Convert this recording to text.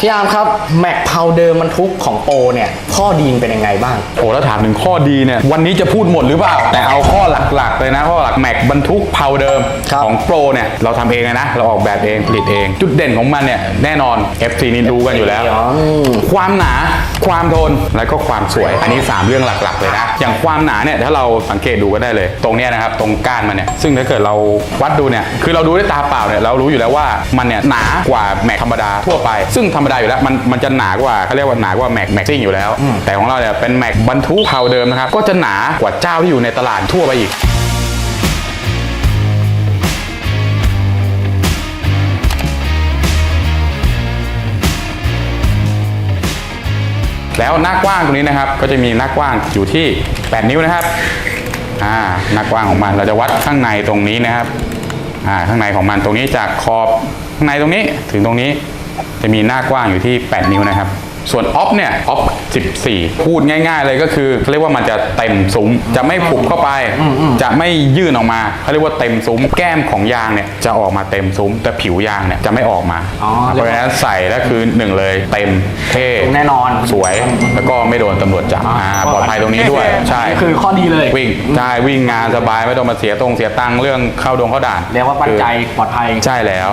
พี่อาร์มครับแม็กเพาเดิมมันทุกของโปรเนี่ยข้อดีมันเป็นยังไงบ้าง โอ้แล้วถามถึงข้อดีเนี่ย วันนี้จะพูดหมดหรือเปล่า แต่เอาข้อหลักๆเลยนะ ข้อหลักแม็กบรรทุกเพาเดิมครับของโปรเนี่ยเราทำเองเลยนะ เราออกแบบเองผลิตเอง จุดเด่นของมันเนี่ย แน่นอน FC นี่รู้กันอยู่แล้ว อ๋อ ความหนา ความทนแล้วก็ความสวย อันนี้ 3 เรื่องหลักๆเลยนะ อย่างความหนาเนี่ยถ้าเราสังเกตดูก็ได้เลย ตรงเนี้ยนะครับตรงก้านมันเนี่ยซึ่งถ้าเกิดเราวัดดูเนี่ยคือเราดูด้วยตาเปล่าเนี่ยเรารู้อยู่แล้วว่ามันเนี่ยหนากว่าแม็กธรรมดาทั่วไป ซึ่งธรรมดาอยู่แล้วมันมันจะหนากว่าเขาเรียกว่าหนากว่าแม็กแม็กซิ่งอยู่แล้ว แต่ของเราเนี่ยเป็นแม็กบรรทุกเพาเดิมนะครับก็จะหนากว่าเจ้าที่อยู่ในตลาดทั่วไปอีก แล้วหน้ากว้างตรงนี้นะครับ ก็จะมีหน้ากว้างอยู่ที่ 8 นิ้วนะครับอ่าหน้ากว้างของมันเราจะวัดข้างในตรงนี้นะครับอ่าข้างในของมันตรงนี้จากขอบข้างในตรงนี้ถึงตรงนี้จะมีหน้ากว้างอยู่ที่ 8 นิ้วนะครับ ส่วนออฟเนี่ยออฟ14 พูดง่าย ๆ เลยก็คือเขาเรียกว่ามันจะเต็มซุ้ม จะไม่ผุบเข้าไป จะไม่ยื่นออกมาเขาเรียกว่าเต็มซุ้ม แก้มของยางเนี่ยจะออกมาเต็มซุ้ม แต่ผิวยางเนี่ยจะไม่ออกมาอ๋อเพราะฉะนั้นใส่แล้วคือหนึ่งเลยเต็มเท่แน่นอนสวย แล้วก็ไม่โดนตำรวจจับอ่าปลอดภัยตรงนี้ด้วย ใช่นี่คือข้อดีเลยวิ่งใช่วิ่งงานสบายไม่ต้องมาเสียตรงเสียตังค์เรื่องเข้าดงเข้าด่านเรียกว่าปันใจปลอดภัยใช่แล้ว